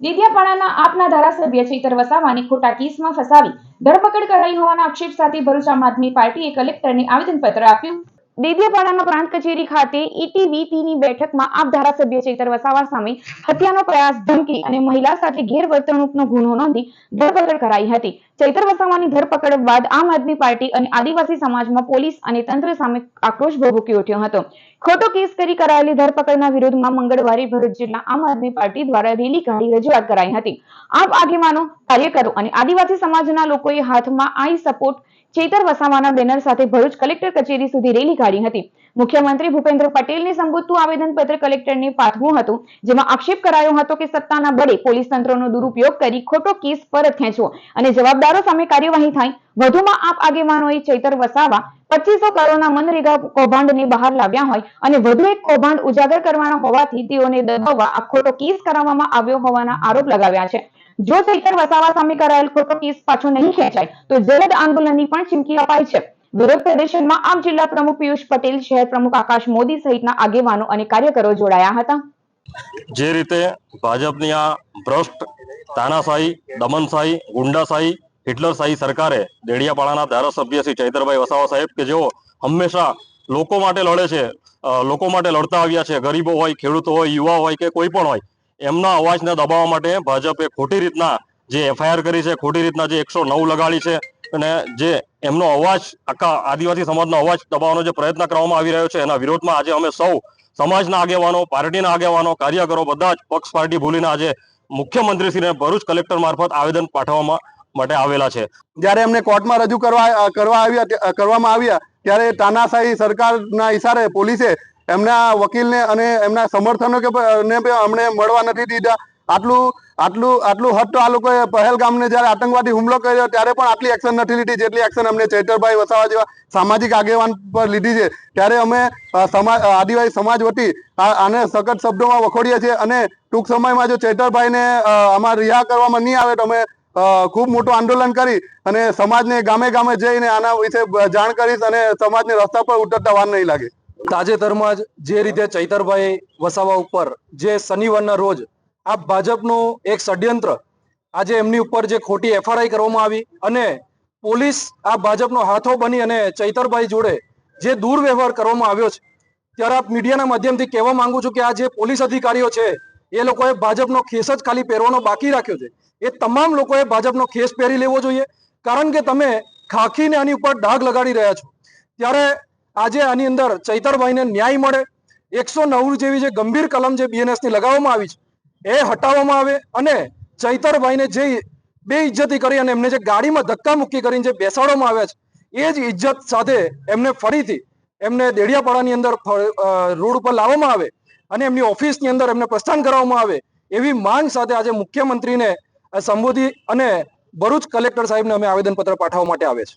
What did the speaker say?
લીધિયાપાડાના આપના ધારાસભ્ય ચૈતર વસાવાને ખોટા કેસમાં ફસાવી, ધરપકડ કરાઈ હોવાના આક્ષેપ સાથે ભરૂચ આમ આદમી પાર્ટીએ કલેક્ટરને આવેદનપત્ર આપ્યું. ડેડિયાપાડાના પ્રાંત કચેરી ખાતે ઈટીવીપીની બેઠકમાં આપ ધારાસભ્ય ચેતર વસાવા સામે હત્યાનો પ્રયાસ ધમકી અને મહિલા સાથે ગેરવર્તણૂકનો ગુનો નોંધી ધરપકડ કરાઈ હતી. ચૈતર વસાવાની ધરપકડ બાદ આમ આદમી પાર્ટી અને આદિવાસી સમાજમાં પોલીસ અને તંત્ર સામે આક્રોશ ભભૂકી ઉઠ્યો હતો. ખોટો કેસ કરી કરાયેલી ધરપકડના વિરોધમાં મંગળવારે ભરૂચ જિલ્લા આમ આદમી પાર્ટી દ્વારા રેલી કાઢી રજૂઆત કરાઈ હતી. આપ આગેવાનો, કાર્યકરો અને આદિવાસી સમાજના લોકોએ હાથમાં આઈ સપોર્ટ ચેતર વસાવાના બેનર સાથે ભરૂચ કલેક્ટર કચેરી સુધી રેલી કાઢી હતી. મુખ્યમંત્રી ભૂપેન્દ્ર પટેલને સંબોધતું આવેદનપત્ર કલેક્ટરને પાઠવું હતું, જેમાં આક્ષેપ કરાયો હતો કે સત્તાના બળે પોલીસ તંત્રનો દુરુપયોગ કરી ખોટો કેસ પરત ખેંચવો અને જવાબદારો સામે કાર્યવાહી થાય. વધુમાં આપ આગેવાનોએ ચૈતર વસાવા પચીસો કરોડના મનરેગા કૌભાંડને બહાર લાવ્યા હોય અને વધુ એક કૌભાંડ ઉજાગર કરવાના હોવાથી તેઓને દબાવવા આ ખોટો કેસ કરાવવામાં આવ્યો હોવાના આરોપ લગાવ્યા છે. જો ચૈતર વસાવા સામે કરાયેલ ખોટો કેસ પાછો નહીં ખેંચાય, તો જલદ આંદોલનની પણ ચીમકી અપાઈ છે. વિરોધ પ્રદર્શનમાં આમ જિલ્લા પ્રમુખ પિયુષ પટેલ, શહેર પ્રમુખ આકાશ મોદી સહિતના આગેવાનો અને કાર્યકરો જોડાયા હતા. જે રીતે ભાજપની આ ભ્રષ્ટ તાનાશાહી, દમનશાહી, ગુંડાશાહી હિટલરશાહી સરકારે દેડિયાપાડાના ધારાસભ્ય શ્રી ચૈતરભાઈ વસાવા સાહેબ કે જેઓ હંમેશા લોકો માટે લડે છે લોકો માટે લડતા આવ્યા છે, ગરીબો હોય, ખેડૂતો હોય, યુવા હોય કે કોઈ પણ હોય, એમના અવાજને દબાવવા માટે ભાજપે ખોટી રીતના જે એફઆઈઆર કરી છે, ખોટી રીતના જે એકસો નવ લગાડી છે અને જે એમનો અવાજ આખા આદિવાસી સમાજનો અવાજ દબાવવાનો જે પ્રયત્ન કરવામાં આવી રહ્યો છે, એના વિરોધમાં આજે અમે સૌ સમાજના આગેવાનો, પાર્ટીના આગેવાનો, કાર્યકરો બધા જ પક્ષ પાર્ટી ભૂલીને આજે મુખ્યમંત્રીશ્રીને ભરૂચ કલેક્ટર મારફત આવેદન પાઠવવામાં માટે આવેલા છે. જ્યારે એમને કોર્ટમાં રજૂ કરવા કરવા આવ્યા કરવામાં આવ્યા, ત્યારે તાનાશાહી સરકારના ઇશારે પોલીસે એમના વકીલને અને એમના સમર્થનો કે અમને મળવા નથી દીધા. આટલું આટલું આટલું તો આ લોકોએ પહેલગામને જ્યારે આતંકવાદી હુમલો કર્યો, ત્યારે પણ આટલી એક્શન નથી લીધી જેટલી એક્શન અમને ચૈતરભાઈ વસાવા જેવા સામાજિક આગેવાન પર લીધી છે. ત્યારે અમે સમાજ આદિવાસી સમાજ વતી આને સખત શબ્દોમાં વખોડીએ છીએ અને ટૂંક સમયમાં જો ચૈતરભાઈને આમાં રિહા કરવામાં નહીં આવે તો અમે ખૂબ મોટું આંદોલન કરી અને સમાજને ગામે ગામે જઈને આના વિશે જાણ કરીશ અને સમાજને રસ્તા પર ઉતરતા વાર નહીં લાગે. તાજેતરમાં જ જે રીતે ચૈતરભાઈ વસાવા ઉપર જે શનિવારના રોજ આ ભાજપનું એક ષડયંત્ર આજે એમની ઉપર જે ખોટી એફઆરઆઈ કરવામાં આવી અને પોલીસ આ ભાજપનો હાથો બની અને ચૈતરભાઈ જોડે જે દુર્વ્યવહાર કરવામાં આવ્યો છે, ત્યારે આપ મીડિયાના માધ્યમથી કહેવા માંગુ છું કે આ જે પોલીસ અધિકારીઓ છે એ લોકોએ ભાજપનો ખેસ જ ખાલી પહેરવાનો બાકી રાખ્યો છે. એ તમામ લોકોએ ભાજપનો ખેસ પહેરી લેવો જોઈએ. કારણ કે તમે ખાખીને આની ઉપર ડાઘ લગાડી રહ્યા છો. ત્યારે આજે આની અંદર ચૈતરભાઈને ન્યાય મળે. એકસો નવ જેવી જે ગંભીર કલમ જે બીએનએસની લગાવવામાં આવી છે, એ હટાવવામાં આવે અને ચૈતરભાઈને જે બે ઇજ્જતી કરી અને એમને જે ગાડીમાં ધક્કા મુક્કી કરીને જે બેસાડવામાં આવ્યા છે, એ જ ઇજ્જત સાથે એમને ફરીથી એમને દેડિયાપાડાની અંદર રોડ ઉપર લાવવામાં આવે. અને એમની ઓફિસની અંદર એમને પ્રસ્થાન કરવામાં આવે એવી માંગ સાથે આજે મુખ્યમંત્રીને સંબોધી અને ભરૂચ કલેક્ટર સાહેબને અમે આવેદનપત્ર પાઠવવા માટે આવે છે.